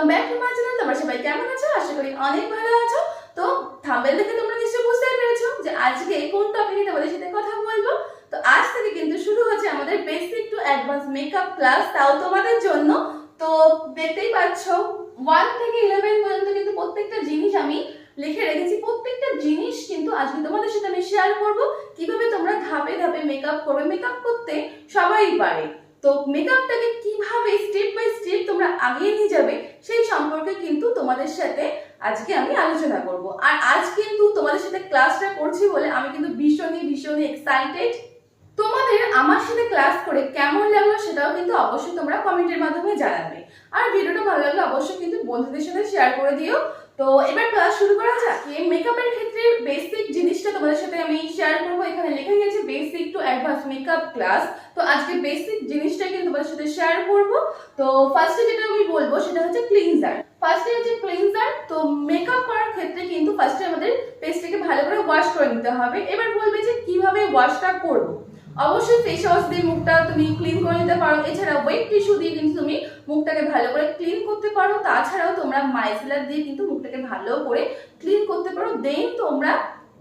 Welcome back to my channel তোমরা সবাই কেমন আছো? আশা করি অনেক ভালো আছো। তো থাম্বেল দেখে তোমরা নিশ্চয়ই বুঝতেই পেরেছ যে আজকে কোন টপিকে তোমাদের সাথে কথা বলব। তো আজ থেকে কিন্তু শুরু হচ্ছে আমাদের basic to advance makeup class তাও তোমাদের জন্য। তো দেখতেই পাচ্ছ ওয়ান থেকে ইলেভেন পর্যন্ত কিন্তু প্রত্যেকটা জিনিস আমি লিখে রেখেছি। প্রত্যেকটা জিনিস কিন্তু আজকে তোমাদের সাথে আমি শেয়ার করব। কীভাবে তোমরা ধাপে ধাপে মেকআপ করবে? মেকআপ করতে সবাই পারে। তো মেকআপটাকে কীভাবে স্টেপ বাই স্টেপ তোমরা আগিয়ে নিয়ে যাবে, সেই সম্পর্কে কিন্তু তোমাদের সাথে আজকে আমি আলোচনা করব। আর আজ কিন্তু তোমাদের সাথে ক্লাসটা করছি বলে আমি কিন্তু ভীষণই ভীষণই এক্সাইটেড তোমাদের আমার সাথে ক্লাস করে কেমন লাগল সেটাও কিন্তু অবশ্যই তোমরা কমেন্টের মাধ্যমে জানাবে। আর ভিডিওটা ভালো লাগলে অবশ্যই কিন্তু বন্ধুদের সাথে শেয়ার করে দিও। তো এবার ক্লাস শুরু করা যাক। এই মেকআপের ক্ষেত্রে বেসিক জিনিসটা তোমাদের সাথে আমি শেয়ার করব। এখানে লেখা গেছে basic to advance makeup class তো আজকে বেসিক জিনিসটা কিন্তু তোমাদের সাথে শেয়ার করব। তো ফার্স্টে যেটা আমি বলব, সেটা হচ্ছে ক্লিনজার ফার্স্টে হচ্ছে ক্লিনজার তো মেকআপ করার ক্ষেত্রে কিন্তু ফার্স্টে আমাদের পেস্টটাকে ভালো করে ওয়াশ করে নিতে হবে। এবার বলবে যে কীভাবে ওয়াশটা করব। অবশ্যই ফেস ওয়াশ দিয়ে মুখটা তুমি ক্লিন করে নিতে পারো। এছাড়া ওয়েট টিস্যু দিয়ে কিন্তু তুমি মুখটাকে ভালো করে ক্লিন করতে পারো। তাছাড়াও তোমরা মাইসেলার দিয়ে কিন্তু মুখটাকে ভালো করে ক্লিন করতে পারো। দেন তোমরা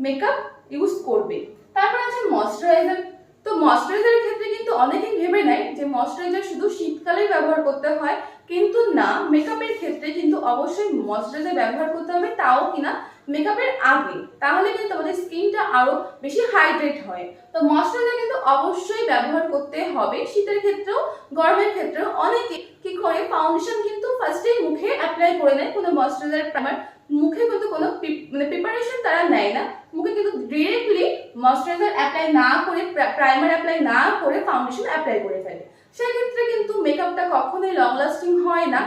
মেকআপ ইউজ করবে। তারপর আছে ময়শ্চারাইজার তো ময়শ্চারাইজারের ক্ষেত্রে কিন্তু অনেকেই ভেবে নেয় যে ময়শ্চারাইজার শুধু শীতকালেই ব্যবহার করতে হয়। কিন্তু না মেকআপের ক্ষেত্রে কিন্তু অবশ্যই ময়শ্চারাইজার ব্যবহার করতে হবে। তাও কিনা মেকআপের আগে, তাহলে কিন্তু আমাদের স্কিনটা আরও বেশি হাইড্রেট হয়। তো ময়শ্চারাইজার কিন্তু অবশ্যই ব্যবহার করতে হবে। শীতের ক্ষেত্রেও, গরমের ক্ষেত্রেও অনেকে কি করে ফাউন্ডেশন কিন্তু ফার্স্টেই মুখে অ্যাপ্লাই করে নেয়। কোনো ময়শ্চারাইজার প্রাইমার মুখে কিন্তু কোনো মানে প্রিপারেশন তারা নেয় না। মুখে কিন্তু ডিরেক্টলি ময়শ্চারাইজার অ্যাপ্লাই না করে প্রাইমার অ্যাপ্লাই না করে ফাউন্ডেশন অ্যাপ্লাই করে ফেলে। সেক্ষেত্রে কিন্তু মেকআপটা কখনোই লং লাস্টিং হয় না।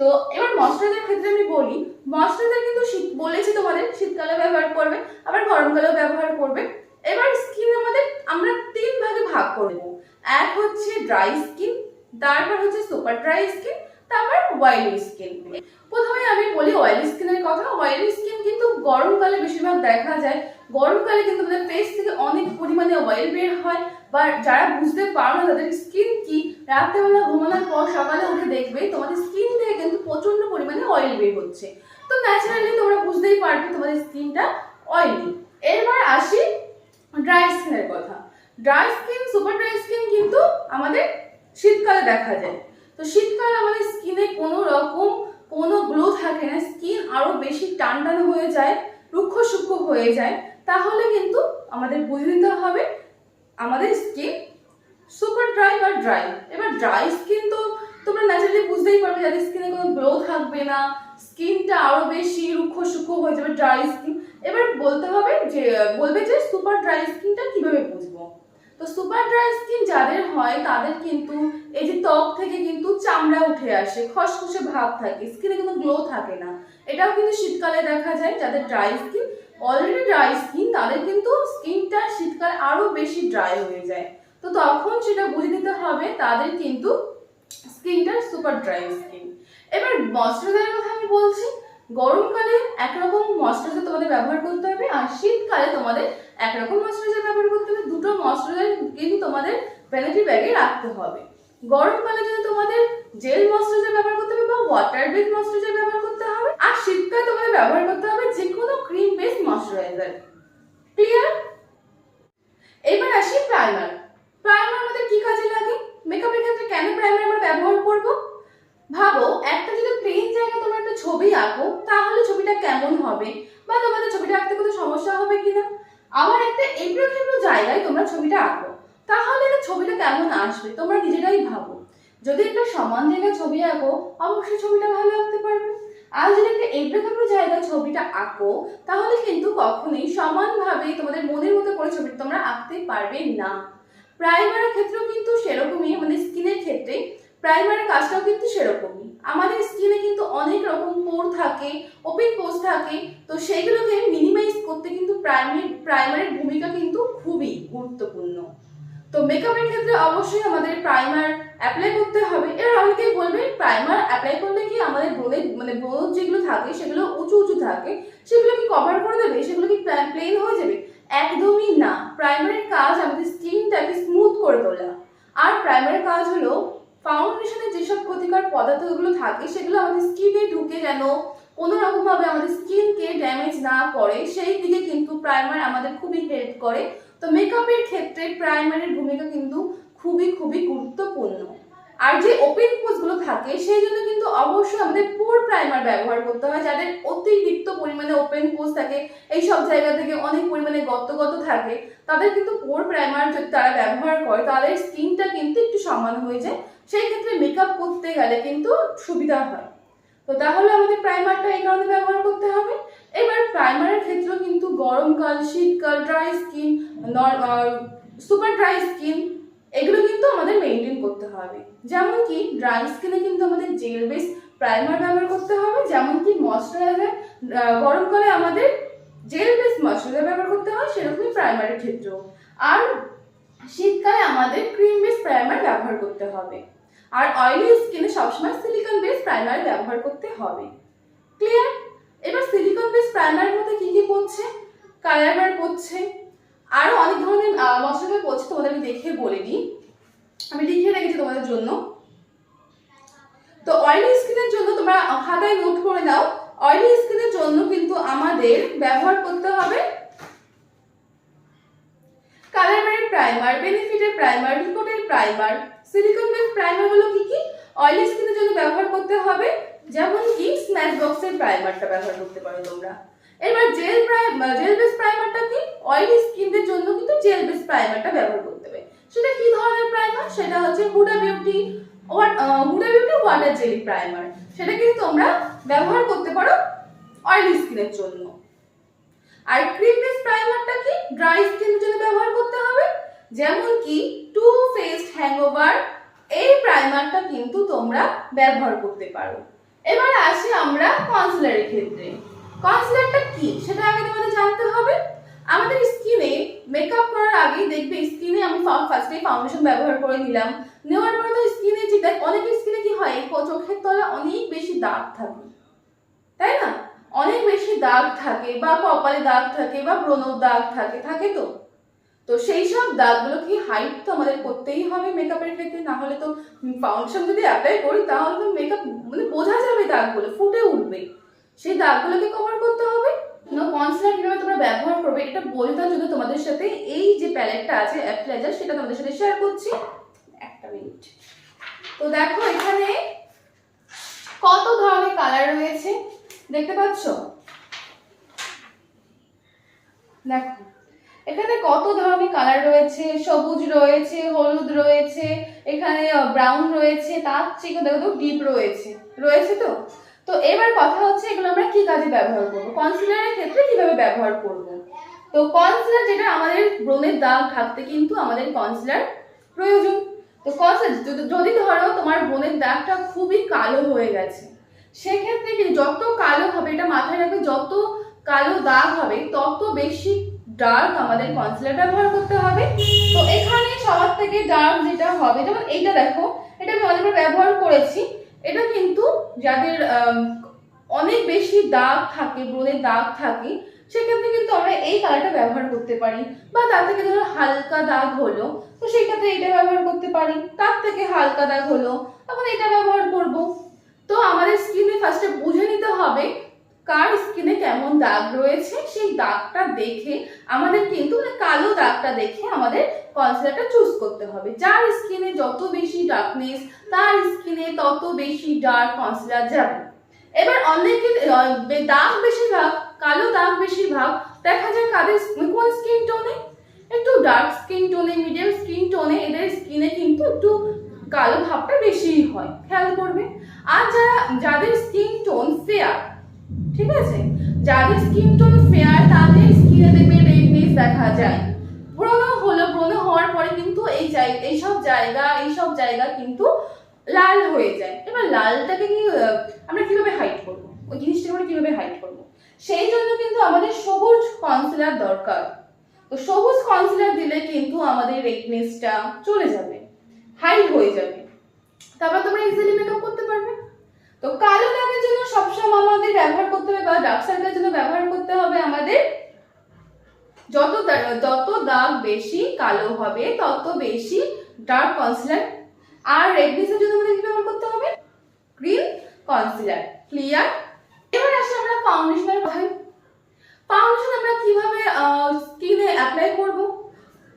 তো এবার ময়শ্চারাইজার ক্ষেত্রে আমি বলি ময়শ্চারাইজার কিন্তু শীত, বলেছি তোমাদের শীতকালে ব্যবহার করবে, আবার গরমকালেও ব্যবহার করবে। এবার স্কিন আমাদের, আমরা তিন ভাগে ভাগ করব এক হচ্ছে ড্রাই স্কিন তারপর হচ্ছে সুপার ড্রাই স্কিন তারপর অয়েলি স্কিন প্রথমে আমি বলি অয়েলি স্কিনের কথা। অয়েলি স্কিন কিন্তু গরমকালে বেশিরভাগ দেখা যায়। গরমকালে কিন্তু আমাদের ফেস থেকে অনেক পরিমাণে অয়েল বের হয়। বা যারা বুঝতে পারো না তাদের স্কিন কি, রাত্রেবেলা ঘুমানোর পর সকালে উঠে দেখবে তোমাদের স্কিন থেকে কিন্তু প্রচণ্ড পরিমাণে অয়েল বের হচ্ছে। তো ন্যাচারালি তোমরা বুঝতেই পারবে তোমাদের স্কিনটা অয়েলি এরপর আসি ড্রাই স্কিনের কথা। Dry skin super dry skin কিন্তু আমাদের শীতকালে দেখা যায়। তো শীতকালে আমাদের স্কিনে কোনো রকম, কোনো গ্লো থাকে না স্কিন আরও বেশি টান টান হয়ে যায়, রুক্ষ সূক্ষ্ম হয়ে যায়, তাহলে কিন্তু আমাদের বুঝে নিতে হবে আমাদের স্কিন সুপার ড্রাই বা ড্রাই এবার ড্রাই স্কিন তো তোমরা ন্যাচারালি বুঝতেই পারবে যাদের স্কিনে কোনো গ্লো থাকবে না স্কিনটা আরও বেশি রুক্ষ সূক্ষ্ম হয়ে যাবে ড্রাই স্কিন এবার বলতে হবে যে, বলবে যে সুপার ড্রাই স্কিনটা কীভাবে বুঝব? তো সুপার ড্রাই স্কিন যাদের হয় তাদের কিন্তু এই যে ত্বক থেকে কিন্তু চামড়া উঠে আসে, খসখসে ভাব থাকে স্কিনে কোনো গ্লো থাকে না। এটাও কিন্তু শীতকালে দেখা যায় যাদের dry skin already dry skin তাদের কিন্তু স্কিনটা শীতকালে আরও বেশি ড্রাই হয়ে যায়। তো তখন সেটা বুঝে নিতে হবে, তাদের কিন্তু স্কিনটা সুপার ড্রাই স্কিন এবার ময়শ্চারাইজারের কথা আমি বলছি, গরমকালে একরকম ময়শ্চারাইজার তোমাদের ব্যবহার করতে হবে, আর শীতকালে তোমাদের একরকম ময়শ্চারাইজার ব্যবহার করতে হবে, দুটো ময়শ্চারাইজার কিন্তু তোমাদের ভ্যানিটি ব্যাগে রাখতে হবে। গরমকালে যদি তোমাদের জেল ময়শ্চারাইজার ব্যবহার করতে হবে বা ওয়াটার বেস ময়শ্চারাইজার ব্যবহার করতে হবে আর শীতকালে তোমাদের ব্যবহার করতে হবে যে কোনো ক্রিম বেস ময়শ্চারাইজার ক্লিয়ার এবার আসি প্রাইমার প্রাইমার আমাদের কি কাজে লাগে? মেকআপের ক্ষেত্রে কেন প্রাইমার আমরা ব্যবহার করব? ভাবো, একটা যদি প্লেন জায়গায় তোমরা একটা ছবি আঁকো, তাহলে ছবিটা কেমন হবে? বা তোমাদের ছবিটা আঁকতে কোনো সমস্যা হবে কিনা? আবার একটা এবড়ো খেবড়ো জায়গায় তোমরা ছবিটা আঁকো, তাহলে ছবিটা কেমন আসবে? তোমরা নিজেরাই ভাবো। যদি একটা সমান জায়গায় ছবি আঁকো, অবশ্যই ছবিটা ভালো আঁকতে পারবে। আর যদি একটা এবড়ো খেবড়ো জায়গায় ছবিটা আঁকো, তাহলে কিন্তু কখনোই সমানভাবে তোমাদের মনের মতো করে ছবিটা তোমরা আঁকতে পারবে না। প্রাইমারের ক্ষেত্রেও কিন্তু সেরকমই মানে স্কিনের ক্ষেত্রে প্রাইমারের কাজটাও কিন্তু সেরকমই। আমাদের স্কিনে কিন্তু অনেক রকম পোর থাকে, ওপেন পোর্স থাকে, তো সেইগুলোকে মিনিমাইজ করতে কিন্তু প্রাইমারি প্রাইমারের ভূমিকা কিন্তু খুবই গুরুত্বপূর্ণ। তো মেকআপের ক্ষেত্রে অবশ্যই আমাদের প্রাইমার অ্যাপ্লাই করতে হবে। এবার অনেকেই বলবে প্রাইমার অ্যাপ্লাই করলে কি আমাদের ব্রণে মানে ব্রণ যেগুলো থাকে, সেগুলো উঁচু উঁচু থাকে, সেগুলো কি কভার করে দেবে? সেগুলো কি প্লেন হয়ে যাবে? একদমই না। প্রাইমারের কাজ আমাদের স্কিনটাকে স্মুথ করে তোলা। আর প্রাইমারের কাজ হলো ফাউন্ডেশনে যেসব ক্ষতিকর পদার্থগুলো থাকে, সেগুলো আমাদের স্কিনে ঢুকে যেন কোনো রকমভাবে আমাদের স্কিনকে ড্যামেজ না করে, সেই দিকে কিন্তু প্রাইমার আমাদের খুবই হেল্প করে। তো মেকআপের ক্ষেত্রে প্রাইমারের ভূমিকা কিন্তু খুবই খুবই গুরুত্বপূর্ণ। আর যে ওপেন পোজগুলো থাকে, সেই জন্য কিন্তু অবশ্যই আমাদের পোর প্রাইমার ব্যবহার করতে হয়, যাদের অতিরিক্ত পরিমাণে ওপেন পোজ থাকে, এই সব জায়গা থেকে অনেক পরিমাণে গত গত থাকে, তাদের কিন্তু পোর প্রাইমার যদি তারা ব্যবহার করে তাদের স্কিনটা কিন্তু একটু সমান হয়ে যায়। সেই ক্ষেত্রে মেকআপ করতে গেলে কিন্তু সুবিধা হয়। তো তাহলে আমাদের প্রাইমারটা এই কারণে ব্যবহার করতে হবে। এবার প্রাইমারের ক্ষেত্রেও কিন্তু গরমকাল শীতকাল dry skin super dry skin এগুলো কিন্তু আমাদের মেনটেন করতে হবে। যেমন কি ড্রাই স্কিনে কিন্তু আমাদের জেল বেস প্রাইমার ব্যবহার করতে হবে, যেমন কি ময়শ্চারাইজার গরমকালে আমাদের জেল বেস ময়শ্চারাইজার ব্যবহার করতে হয়, সেরকমই প্রাইমারের ক্ষেত্রেও। আর শীতকালে আমাদের ক্রিম বেস প্রাইমার ব্যবহার করতে হবে। আর অয়েলি স্কিনে সবসময় সিলিকন বেস প্রাইমার ব্যবহার করতে হবে। ক্লিয়ার সিলিকন বেস প্রাইমারের মধ্যে কি কি পড়ছে? কালার বার পড়ছে। আরও অনেক ধরনের মশলার পড়ছে, তোমাদের আমি দেখে বলে দিই। আমি লিখে রেখেছি তোমাদের জন্য। তো অয়েলি স্কিনের জন্য তোমরা খাতায় নোট করে নাও। অয়েলি স্কিনের জন্য কিন্তু আমাদের ব্যবহার করতে হবে কালারবারের প্রাইমার বেনিফিটের প্রাইমার রিপোর্টের প্রাইমার সিলিকন বেস প্রাইমার হলো কি কি? অয়েলি স্কিনের জন্য ব্যবহার করতে হবে। যেমন কি স্ন্যাচ বক্সের প্রাইমারটা ব্যবহার করতে পারো তোমরা। এবার জেল প্রাইমার জেল বেস প্রাইমারটা কি? অয়েলি স্কিনদের জন্য কিন্তু জেল বেস প্রাইমারটা ব্যবহার করতে হবে। সেটা কি ধরনের প্রাইমার সেটা হচ্ছে Huda beauty Huda beauty water jelly primer সেটা কিন্তু তোমরা ব্যবহার করতে পারো অয়েলি স্কিনের জন্য। আর ক্রিম বেস প্রাইমারটা কি? ড্রাই স্কিনের জন্য ব্যবহার করতে হবে। যেমন কি টু ফেসড হ্যাংওভার এই প্রাইমারটা কিন্তু তোমরা ব্যবহার করতে পারো। এবার আসি আমরা কনসিলারের ক্ষেত্রে। কনসিলারটা কি? সেটা আগে তোমাদের জানতে হবে। আমাদের স্কিনে মেকআপ করার আগেই দেখবে স্কিনে আমি ফার্স্টে ফাউন্ডেশন ব্যবহার করে নিলাম। নেওয়ার পরে তো স্কিনে যেটা অনেক স্কিনে কি হয় চোখের তলায় অনেক বেশি দাগ থাকে। তাই না? অনেক বেশি দাগ থাকে বা কপালে দাগ থাকে বা ব্রণর দাগ থাকে থাকে তো? তো সেই সব দাগগুলো কি হাইট তো আমাদের করতেই হবে মেকআপের ক্ষেত্রে? না হলে তো ফাউন্ডেশন যদি অ্যাপ্লাই করি, তাহলে তো মেকআপ মানে বোঝা যাবে দাগগুলো, ফুটে উঠবে। সেই দাগগুলোকে কভার করতে হবে। কনসিলার কীভাবে তোমরা ব্যবহার করবে? এটা বলতে জন্য তোমাদের সাথে। এই যে প্যালেটটা আছে অ্যাপ্লাইজার সেটা তোমাদের সাথে শেয়ার করছি। একটা মিনিট তো দেখো এখানে কত ধরনের কালার রয়েছে? দেখতে পাচ্ছ? দেখো। এখানে কত ধরনের কালার রয়েছে? সবুজ রয়েছে, হলুদ রয়েছে, এখানে ব্রাউন রয়েছে, তার থেকে দেখো ডিপ রয়েছে। রয়েছে তো? তো এবার কথা হচ্ছে এগুলো আমরা কি কাজে ব্যবহার করব? কনসিলারের ক্ষেত্রে কীভাবে ব্যবহার করব? তো কনসিলার যেটা আমাদের ব্রণের দাগ থাকতে কিন্তু আমাদের কনসিলার প্রয়োজন। তো কনসিলার যদি ধরো তোমার ব্রণের দাগটা খুবই কালো হয়ে গেছে, সেক্ষেত্রে কি যত কালো হবে, এটা মাথায় রাখবে, যত কালো দাগ হবে, তত বেশি ডার্ক আমাদের কনসিলার ব্যবহার করতে হবে। তো এখানে সবার থেকে ডার্ক যেটা হবে, যেমন এইটা দেখো, এটা আমি অনেকবার ব্যবহার করেছি। এটা কিন্তু যাদের অনেক বেশি দাগ থাকে ব্রণের দাগ থাকে, সেক্ষেত্রে কিন্তু আমরা এই কালারটা ব্যবহার করতে পারি। বা তার থেকে ধরো হালকা দাগ হলো, তো সেই ক্ষেত্রে এটা ব্যবহার করতে পারি। তার থেকে হালকা দাগ হলো, তখন এটা ব্যবহার করব। তো আমাদের স্কিনে ফার্স্টে বুঝে নিতে হবে কার স্কিনে কেমন দাগ রয়েছে সেই দাগটা দেখে আমাদের কিন্তু মানে কালো দাগটা দেখে আমাদের কনসিলারটা চুজ করতে হবে। যার স্কিনে যত বেশি ডার্কনেস তার স্কিনে তত বেশি ডার্ক কনসিলার যাবে। এবার অনেকে দাগ বেশিরভাগ, কালো দাগ বেশিরভাগ, দেখা যায় কাদের কোন স্কিন টোনে একটু ডার্ক স্কিন টোনে মিডিয়াম স্কিন টোনে এদের স্কিনে কিন্তু একটু কালো ভাবটা বেশিই হয়। খেয়াল করবে। আর যারা, যাদের স্কিন টোন ফেয়ার ঠিক আছে? যাদের স্কিন টোন ফেয়ার তাদের স্কিনে দেখবে রেডনেস দেখা যায়। ব্রণ হলো ব্রণ হওয়ার পরে কিন্তু এই এইসব জায়গা এইসব জায়গা কিন্তু লাল হয়ে যায়। এবার লালটাকে কি আমরা কীভাবে হাইট করব? ওই জিনিসটাকে আমরা কীভাবে হাইট করব? সেই জন্য কিন্তু আমাদের সবুজ কনসিলার দরকার। তো সবুজ কনসিলার দিলে কিন্তু আমাদের রেডনেসটা চলে যাবে হাইট হয়ে যাবে। তারপর তোমরা ইজিলি মেকআপ করতে পারবে। তো কালো দাগের জন্য সবসময় আমাদের ব্যবহার করতে হবে বা ডার্ক সার্কেলের জন্য ব্যবহার করতে হবে আমাদের। যত যত দাগ বেশি কালো হবে, তত বেশি ডার্ক কনসিলার আর রেডনেসের জন্য আমাদের কি ব্যবহার করতে হবে? গ্রিন কনসিলার ক্লিয়ার এবার আসি আমরা ফাউন্ডেশনের কথায়। ফাউন্ডেশন আমরা কীভাবে স্কিনে অ্যাপ্লাই করব?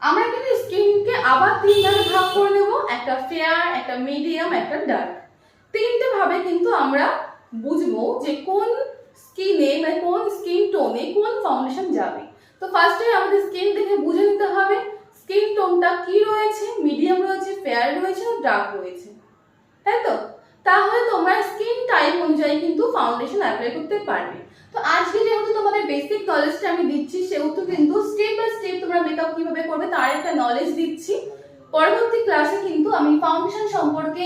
আমরা কিন্তু স্কিনকে আবার তিন ভাগে ভাগ করে নেব, একটা ফেয়ার একটা মিডিয়াম একটা ডার্ক তিনটে ভাবে কিন্তু আমরা বুঝব যে কোন স্কিনে মানে কোন স্কিন টোনে কোন ফাউন্ডেশন যাবে। তো ফার্স্টে আমাদের স্কিন দেখে বুঝে নিতে হবে, স্কিন টোনটা কি রয়েছে? মিডিয়াম রয়েছে, ফেয়ার রয়েছে ডার্ক রয়েছে। তাই তো? তাহলে তোমার স্কিন টাইপ অনুযায়ী কিন্তু ফাউন্ডেশন অ্যাপ্লাই করতে পারবে। তো আজকে যেহেতু তোমাদের বেসিক নলেজটা আমি দিচ্ছি, সেহেতু কিন্তু স্টেপ বাই স্টেপ তোমরা মেকআপ কীভাবে করবে তার একটা নলেজ দিচ্ছি। পরবর্তী ক্লাসে কিন্তু আমি ফাউন্ডেশন সম্পর্কে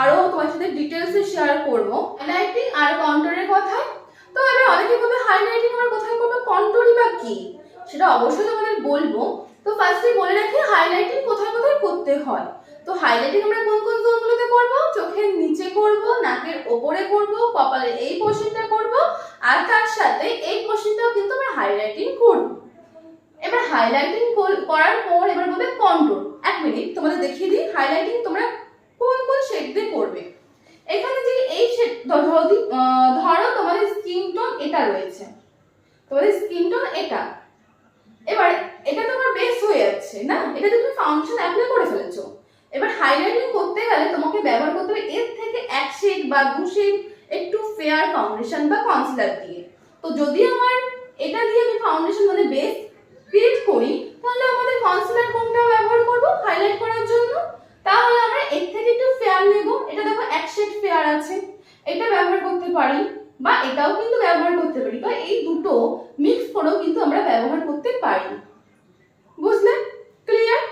আরও তোমার সাথে ডিটেলসে শেয়ার করব। হাইলাইটিং আর কন্ট্রোলের কথায়। তো এবার অনেকে বলবে হাইলাইটিং আমরা কোথায় করব কন্ট্রোলই বা কি? সেটা অবশ্যই তোমাদের বলব। তো ফার্স্টে বলে রাখি হাইলাইটিং কোথায় কোথায় করতে হয়। তো হাইলাইটিং আমরা কোন কোন জোনগুলোতে করব? চোখের নিচে করব, নাকের ওপরে করব, কপালের এই পোর্শনটা করব, আর তার সাথে এই পোর্শনটাও কিন্তু আমরা হাইলাইটিং করব। এবার হাইলাইটিং করার পর এবার বলবে কন্ট্রোল এক মিনিট তোমাদের দেখিয়ে দিই। হাইলাইটিং তোমরা কোন কোন শেড দিয়ে করবে এখানে যে এই শেড ধরো ধরো তোমাদের স্কিন টোন এটা রয়েছে। তোমাদের স্কিন টোন এটা। এবার, এটা তোমার বেস হয়ে যাচ্ছে, না? এটা তুমি ফাউন্ডেশন অ্যাপ্লাই করে ফেলেছো, এবার হাইলাইটিং করতে গেলে তোমাকে ব্যবহার করতে হবে এর থেকে এক শেড বা দু শেড একটু ফেয়ার ফাউন্ডেশন বা কনসিলার দিয়ে। তো যদি আমার এটা দিয়ে আমি ফাউন্ডেশন মানে বেস ক্রিয়েট করি, তাহলে আমাদের কনসিলার কোনটা ব্যবহার করব? হাইলাইট করার জন্য। তাহলে আমরা এর থেকে একটু ফেয়ার নেব। এটা দেখো এক শেড ফেয়ার আছে। এটা ব্যবহার করতে পারি, বা এটাও কিন্তু ব্যবহার করতে পারি, বা এই দুটো মিক্স করেও কিন্তু আমরা ব্যবহার করতে পারি। বুঝলে? ক্লিয়ার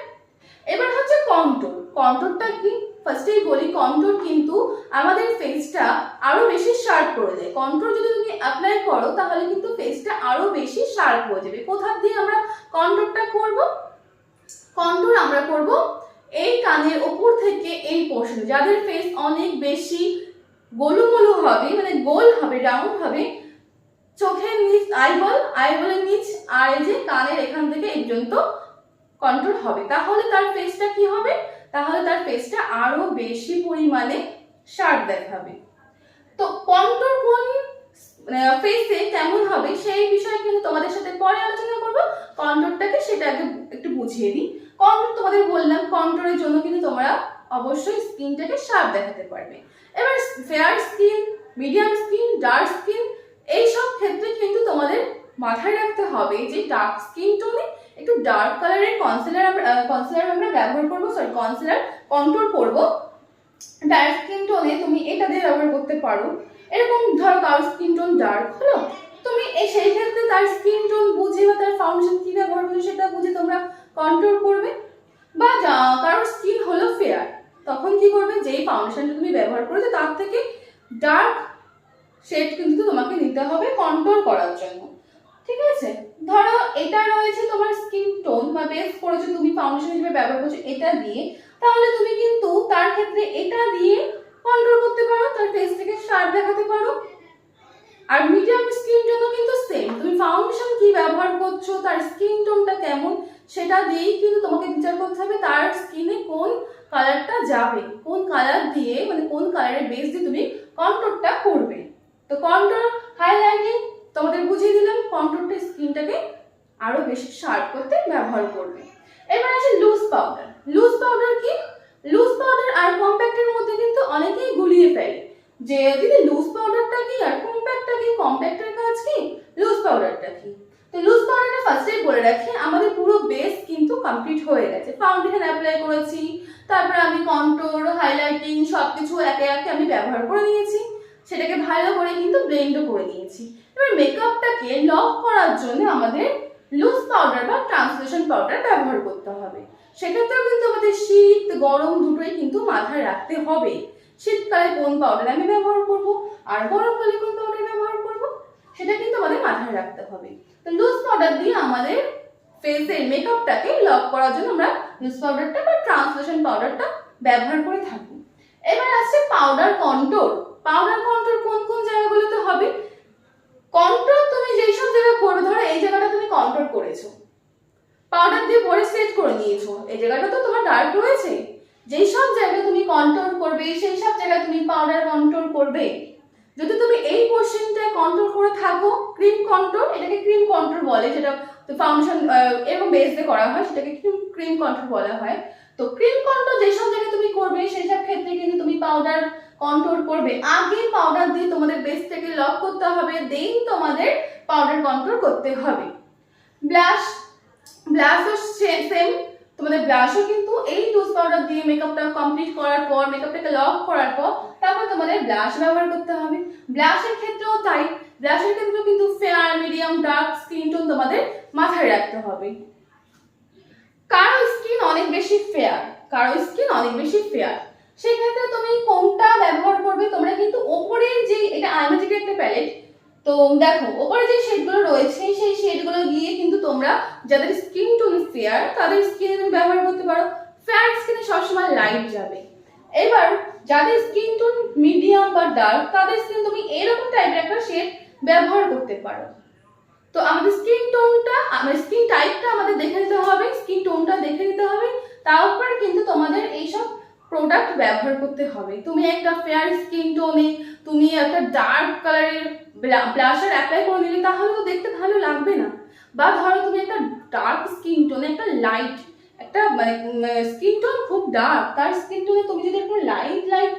এবার হচ্ছে কন্ট্রোল কন্ট্রোলটা কি? ফার্স্টেই বলি কন্ট্রোল কিন্তু আমাদের ফেসটা আরও বেশি শার্প করে দেয়। কন্ট্রোল যদি তুমি অ্যাপ্লাই করো, তাহলে কিন্তু ফেসটা আরও বেশি শার্প হয়ে যাবে। কোথা দিয়ে আমরা কন্ট্রোলটা করব? কন্ট্রোল আমরা করব এই কানের ওপর থেকে এই পোর্শন যাদের ফেস অনেক বেশি গোলুমলু হবে মানে গোল হবে রাউন্ড হবে, চোখের নিচ আইবল আইবলের নিচ আর এই যে কানের এখান থেকে এই পর্যন্ত কন্ট্রোল হবে। তাহলে তার ফেসটা কি হবে? তাহলে তার ফেসটা আরও বেশি পরিমাণে শার্প দেখাবে। তো কন্ট্রোল কোন ফেসে কেমন হবে সেই বিষয়ে কিন্তু তোমাদের সাথে পরে আলোচনা করব। কন্ট্রোলটাকে সেটা আগে একটু বুঝিয়ে দিই। কন্ট্রোল তোমাদের বললাম, কন্ট্রোলের জন্য কিন্তু তোমরা অবশ্যই স্কিনটাকে শার্প দেখাতে পারবে। এবার fair skin medium skin dark skin এই সব ক্ষেত্রে কিন্তু তোমাদের মাথায় রাখতে হবে যে ডার্ক স্কিন টোনে একটু ডার্ক কালারের কনসিলার আমরা কনসিলার আমরা ব্যবহার করব সরি কনসিলার কন্ট্রোল করব। ডার্ক স্কিন টোনে তুমি এটা দিয়ে ব্যবহার করতে পারো। এরকম ধরো কারোর স্কিন টোন ডার্ক হলো, তুমি এই সেই ক্ষেত্রে তার স্কিন টোন বুঝে বা তার ফাউন্ডেশন কি ব্যবহার করছ সেটা বুঝে তোমরা কন্ট্রোল করবে। বা কারোর স্কিন হলো ফেয়ার তখন কি করবে? যেই ফাউন্ডেশনটা তুমি ব্যবহার করেছ তার থেকে ডার্ক শেড কিন্তু তোমাকে নিতে হবে কন্ট্রোল করার জন্য। ঠিক আছে? ধরো এটা রয়েছে তোমার স্কিন টোন বা বেস করেছ তুমি ফাউন্ডেশন হিসেবে ব্যবহার করছ এটা দিয়ে, তাহলে তুমি কিন্তু তার ক্ষেত্রে এটা দিয়ে কন্ট্রোল করতে পারো, তার ফেস থেকে শার্প দেখাতে পারো। আর মিডিয়াম স্কিন টোনও কিন্তু সেম তুমি ফাউন্ডেশন কি ব্যবহার করছ, তার স্কিন টোনটা কেমন, সেটা দিয়েই কিন্তু তোমাকে বিচার করতে হবে তার স্কিনে কোন কালারটা যাবে, কোন কালার দিয়ে মানে কোন কালারের বেস দিয়ে তুমি কন্ট্রোলটা করবে। তো কন্ট্রোল হাইলাইটিং তোমাদের বুঝিয়ে দিলাম কন্ট্রোলটা স্কিনটাকে আরও বেশি শার্প করতে ব্যবহার করবে। এবার আছে লুজ পাউডার লুজ পাউডার কি লুজ পাউডার আর কম্প্যাক্টের মধ্যে কিন্তু অনেকেই গুলিয়ে ফেলে যে দিদি লুজ পাউডারটা কি আর কম্প্যাক্টটা কি? কম্প্যাক্টের কাজ কি? লুজ পাউডারটা কি? তো লুজ পাউডারটা ফার্স্টেই বলে রাখি, আমাদের পুরো বেস কিন্তু কমপ্লিট হয়ে গেছে। ফাউন্ডেশন অ্যাপ্লাই করেছি, তারপর আমি কন্ট্রোল হাইলাইটিং সব কিছু একে একে আমি ব্যবহার করে নিয়েছি। সেটাকে ভালো করে কিন্তু ব্লেন্ডও করে নিয়েছি। এবার মেকআপটাকে লক করার জন্য আমাদের লুজ পাউডার বা ট্রান্সলেশন পাউডার ব্যবহার করতে হবে। সেক্ষেত্রেও কিন্তু আমাদের শীত, গরম দুটোই কিন্তু মাথায় রাখতে হবে। শীতকালে কোন পাউডার আমি ব্যবহার করব? আর গরমকালে কোন পাউডার ব্যবহার করব? সেটা কিন্তু আমাদের মাথায় রাখতে হবে। তো লুজ পাউডার দিয়ে আমাদের ফেসের মেকআপটাকে লক করার জন্য আমরা লুজ পাউডারটা বা ট্রান্সলেশন পাউডারটা ব্যবহার করে থাকি। এবার আসছে পাউডার কন্ট্রোল পাউডার কন্ট্রোল কোন কোন জায়গাগুলোতে হবে? কন্ট্রোল তুমি যেই সব জায়গায় করবে ধরো, এই জায়গাটা তুমি কন্ট্রোল করেছ। পাউডার দিয়ে পরে সেট করে নিয়েছো। এই জায়গাটা তো তোমার ডার্ক রয়েছে। যেই সব জায়গায় তুমি কন্ট্রোল করবে সেই সব জায়গায় তুমি পাউডার কন্ট্রোল করবে। যদি তুমি এই পোর্শনটায় কন্ট্রোল করে থাকো ক্রিম কন্ট্রোল এটাকে ক্রিম কন্ট্রোল বলে, যেটা ফাউন্ডেশন এরকম বেস দিয়ে করা হয়, সেটাকে ক্রিম ক্রিম কন্ট্রোল বলা হয়। তো ক্রিম কন্ট্রোল যেসব জায়গায় তুমি করবে সেই সব ক্ষেত্রে কিন্তু তুমি পাউডার কন্ট্রোল করবে। আগে পাউডার দিয়ে তোমাদের বেসটাকে লক করতে হবে দেন তোমাদের পাউডার কন্ট্রোল করতে হবে। ব্লাশ ব্লাশও সেম তোমাদের ব্লাশও কিন্তু এই টুথ পাউডার দিয়ে মেকআপটা কমপ্লিট করার পর মেকআপটাকে লক করার পর, তারপর তোমাদের ব্লাশ ব্যবহার করতে হবে। ব্লাশের ক্ষেত্রেও তাই। ব্লাশের ক্ষেত্রেও কিন্তু fair medium dark skin tone তোমাদের মাথায় রাখতে হবে। কারও স্কিন অনেক বেশি ফেয়ার কারও স্কিন অনেক বেশি ফেয়ার সেই ক্ষেত্রে তুমি কোনটা ব্যবহার করবে, তোমরা কিন্তু ওপরের যে, এটা আইম্যাজিকের একটা প্যালেট তো দেখো, ওপরে যে শেডগুলো রয়েছে, সেই শেডগুলো দিয়ে কিন্তু তোমরা যাদের স্কিন টোন ফেয়ার তাদের স্কিনে তুমি ব্যবহার করতে পারো। ফেয়ার স্কিনে সবসময় লাইট যাবে। এবার, যাদের স্কিন টোন মিডিয়াম বা ডার্ক তাদের স্কিন তুমি এরকম টাইপের একটা শেড ব্যবহার করতে পারো। তো আমাদের স্কিন টোনটা আমাদের স্কিন টাইপটা আমাদের দেখে নিতে হবে স্কিন টোনটা দেখে নিতে হবে। তারপর কিন্তু তোমাদের এইসব প্রোডাক্ট ব্যবহার করতে হবে। তুমি একটা ফেয়ার স্কিন টোনে তুমি একটা ডার্ক কালারের ব্লাশার অ্যাপ্লাই করে নিলে তাহলে তো দেখতে ভালো লাগবে না। বা ধরো তুমি একটা ডার্ক স্কিন টোনে একটা লাইট একটা মানে স্কিন টোন খুব ডার্ক তার স্কিন টোনে তুমি যদি একটু লাইট লাইট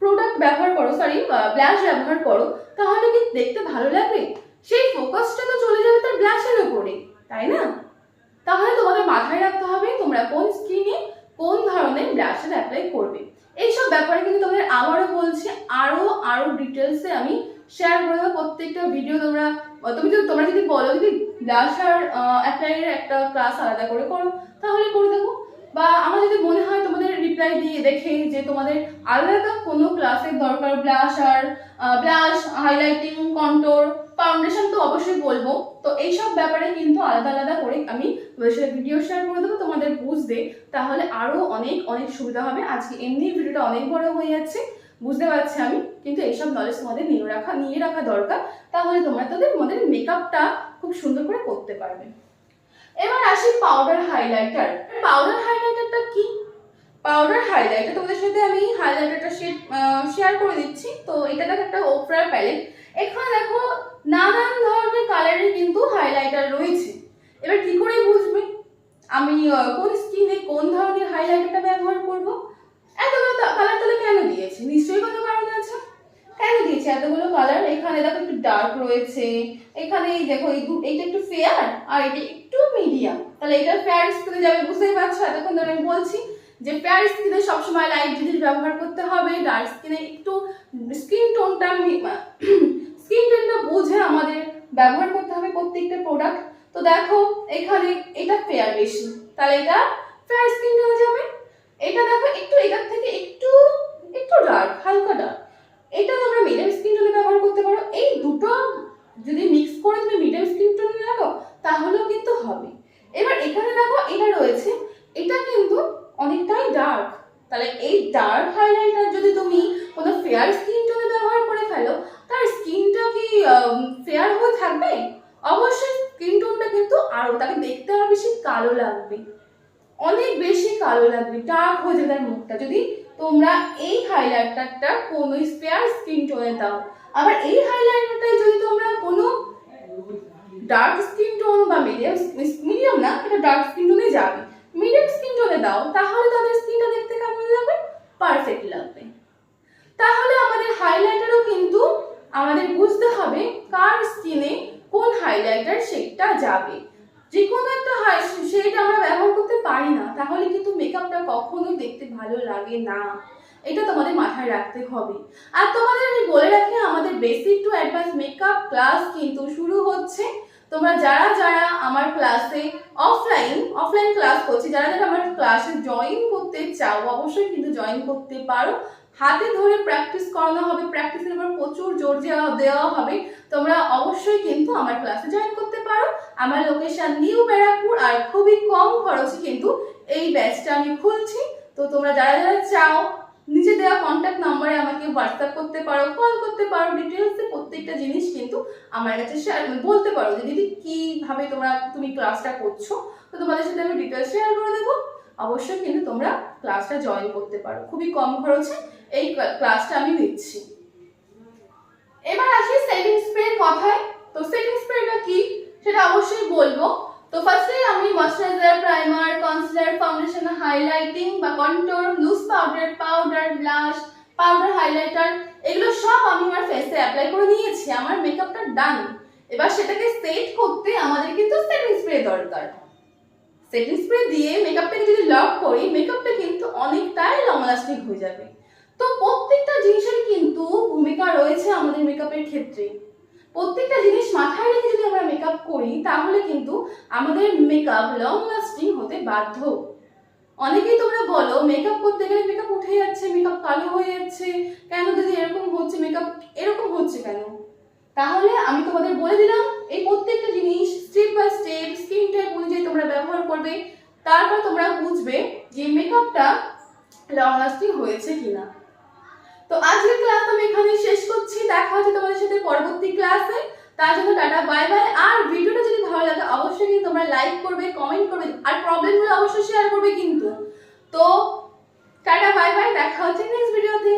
প্রোডাক্ট ব্যবহার করো সরি ব্লাশ ব্যবহার করো, তাহলে কি দেখতে ভালো লাগবে? সেই ফোকাসটা তো চলে যাবে তার ব্লাশের উপরে তাই না তাহলে তোমাদের মাথায় রাখতে হবে তোমরা কোন স্কিনে কোন ধরনের ব্লাশার অ্যাপ্লাই করবে এইসব ব্যাপারে কিন্তু তোমাদের আবারও বলছি আরও আরও ডিটেলসে আমি শেয়ার করে দেবো। প্রত্যেকটা ভিডিও তোমরা তুমি যদি, তোমরা যদি বলো যদি ব্লাশার অ্যাপ্লাইয়ের একটা ক্লাস আলাদা করে করো, তাহলে করে দেবো। বা আমার যদি মনে হয় তোমাদের রিপ্লাই দিয়ে দেখে যে তোমাদের আলাদা কোনো ক্লাসের দরকার ব্লাশ আর ব্লাশ হাইলাইটিং কন্টোর ফাউন্ডেশন তো অবশ্যই বলব। তো এইসব ব্যাপারে কিন্তু আলাদা আলাদা করে আমি ভিডিও শেয়ার করে দেবো তোমাদের বুঝতে। তাহলে আরও অনেক অনেক সুবিধা হবে। আজকে এমনি ভিডিওটা অনেক বড় হয়ে যাচ্ছে। বুঝতে পারছি আমি, কিন্তু এইসব নলেজ তোমাদের নিয়ে রাখা নিয়ে রাখা দরকার, তাহলে তোমরা তোদের, তোমাদের মেকআপটা খুব সুন্দর করে করতে পারবে। এবার আসি পাউডার হাইলাইটার পাউডার হাইলাইটারটা কি? পাউডার হাইলাইটার তোমাদের সাথে আমি হাইলাইটারটা শেয়ার করে দিচ্ছি। তো এটা দেখো একটা ওপরার প্যালেট এখানে দেখো নানান ধরনের কালারের কিন্তু হাইলাইটার রয়েছে। এবার কি করে বুঝবে? আমি কোন স্কিনে কোন ধরনের হাইলাইটারটা ব্যবহার করব? এতগুলো কালার তাহলে কেন দিয়েছে? নিশ্চয়ই কোনো কারণ আছে। কেন দিয়েছে? এতগুলো কালার এখানে দেখো একটু ডার্ক রয়েছে। এখানে দেখো এইটা একটু ফেয়ার আর এটা একটু মিডিয়াম তাহলে এটা ফেয়ার স্কিনে যাবে, বুঝতেই পারছ? এতক্ষণ ধরে আমি বলছি যে ফেয়ার স্কিনে সবসময় লাইট জিনিস ব্যবহার করতে হবে। ডার্ক স্কিনে একটু স্কিন টোনটা স্কিন টোনটা বুঝে আমাদের ব্যবহার করতে হবে প্রত্যেকটা প্রোডাক্ট তো দেখো, এখানে এটা ফেয়ার বেশি। তাহলে এটা ফেয়ার স্কিন হয়ে যাবে। এটা দেখো একটু এটার থেকে একটু একটু ডার্ক হালকা ডার্ক এটা তোমরা মিডিয়াম স্কিন টোনে ব্যবহার করতে পারো। এই দুটো যদি মিক্স করে তুমি মিডিয়াম স্কিন টোনে লাগাও তাহলেও কিন্তু হবে। এবার এখানে দেখো, এটা রয়েছে। এটা কিন্তু অনেকটাই ডার্ক তাহলে এই ডার্ক হাইলাইটার যদি তুমি কোনো ফেয়ার স্কিন টোনে ব্যবহার করে ফেলো, তার স্কিনটা কি ফেয়ার হয়ে থাকবে? অবশ্যই স্কিন টোনটা কিন্তু আরও, তাকে দেখতে আরও বেশি কালো লাগবে। অনেক বেশি কালো লাগবে ডার্ক হয়ে যাবে তার মুখটা। যদি তোমরা এই হাইলাইটারটা কোনো স্পেয়ার স্কিন টোনে দাও। আবার এই হাইলাইটারটাই যদি তোমরা কোনো ডার্ক স্কিন টোন বা মিডিয়াম মিডিয়াম না, এটা ডার্ক স্কিন টোনে যাবে। মিডিয়াম স্কিন টোনে দাও, তাহলে তাদের স্কিনটা দেখতে কেমন লাগবে? পারফেক্ট লাগবে। তাহলে আমাদের হাইলাইটারও কিন্তু আমাদের বুঝতে হবে কার স্কিনে কোন হাইলাইটার শেডটা যাবে। যে কোনো একটা শেড আমরা ব্যবহার করতে পারি না। তাহলে কিন্তু মেকআপটা কখনোই দেখতে ভালো লাগে না। এটা তোমাদের মাথায় রাখতে হবে। আর তোমাদের আমি বলে রাখি, আমাদের basic to advance makeup class কিন্তু শুরু হচ্ছে। তোমরা যারা যারা আমার ক্লাসে অফলাইন অফলাইন ক্লাস করছি, যারা যারা আমার ক্লাসে জয়েন করতে চাও, অবশ্যই কিন্তু জয়েন করতে পারো। হাতে ধরে প্র্যাকটিস করানো হবে প্র্যাকটিসের উপর প্রচুর জোর দেওয়া হবে। তোমরা অবশ্যই কিন্তু আমার ক্লাসে জয়েন করতে পারো। আমার লোকেশন নিউ ব্যারাকপুর আর খুবই কম খরচে কিন্তু এই ব্যাচটা আমি খুলছি। তো তোমরা যারা যারা চাও নিচে দেওয়া কন্ট্যাক্ট নাম্বারে আমাকে হোয়াটসঅ্যাপ করতে পারো কল করতে পারো। ডিটেলসে প্রত্যেকটা জিনিস কিন্তু আমার কাছে শেয়ার বলতে পারো যে, দিদি, কীভাবে তোমরা, তুমি ক্লাসটা করছ? তো তোমাদের সাথে আমি ডিটেলস শেয়ার করে দেবো। অবশ্যই কিন্তু তোমরা ক্লাসটা জয়েন করতে পারো। খুবই কম খরচে এই ক্লাসটা আমি দিচ্ছি এবার আসি সেটিং স্প্রে কথায়। তো সেটিং স্প্রেটা কি? সেটা অবশ্যই বলব। তো ফার্স্টে আমি moisturizer primer concealer foundation highlighting বা control loose powder powder blush powder highlighter এগুলো সব আমি আমার ফেসে অ্যাপ্লাই করে নিয়েছি। আমার মেকআপটা ডান এবার সেটাকে সেট করতে আমাদের কিন্তু সেটিং স্প্রে দরকার। সেটিং স্প্রে দিয়ে মেকআপটাকে যদি লক করি মেকআপটা কিন্তু অনেকটাই লং লাস্টিং হয়ে যাবে। তো প্রত্যেকটা জিনিসের কিন্তু ভূমিকা রয়েছে আমাদের মেকআপের ক্ষেত্রে। প্রত্যেকটা জিনিস মাথায় রেখে যদি আমরা মেকআপ করি, তাহলে কিন্তু আমাদের মেকআপ লং লাস্টিং হতে বাধ্য। অনেকেই তোমরা বলো মেকআপ করতে গেলে মেকআপ উঠে যাচ্ছে মেকআপ কালো হয়ে যাচ্ছে। কেন দিদি এরকম হচ্ছে মেকআপ এরকম হচ্ছে কেন? তাহলে আমি তোমাদের বলে দিলাম, এই প্রত্যেকটা জিনিস step by step skin type অনুযায়ী তোমরা ব্যবহার করবে। তারপর তোমরা বুঝবে যে মেকআপটা লং লাস্টিং হয়েছে কিনা। তো আজকের ক্লাস আমি এখানে শেষ করছি। দেখা হচ্ছে তোমাদের সাথে পরবর্তী ক্লাসে তার জন্য টাটা বাই বাই আর ভিডিওটা যদি ভালো লাগে, অবশ্যই কিন্তু তোমরা লাইক করবে কমেন্ট করবে, আর প্রবলেমগুলো অবশ্যই শেয়ার করবে কিন্তু। তো টাটা বাই বাই দেখা হচ্ছে নেক্সট ভিডিওতে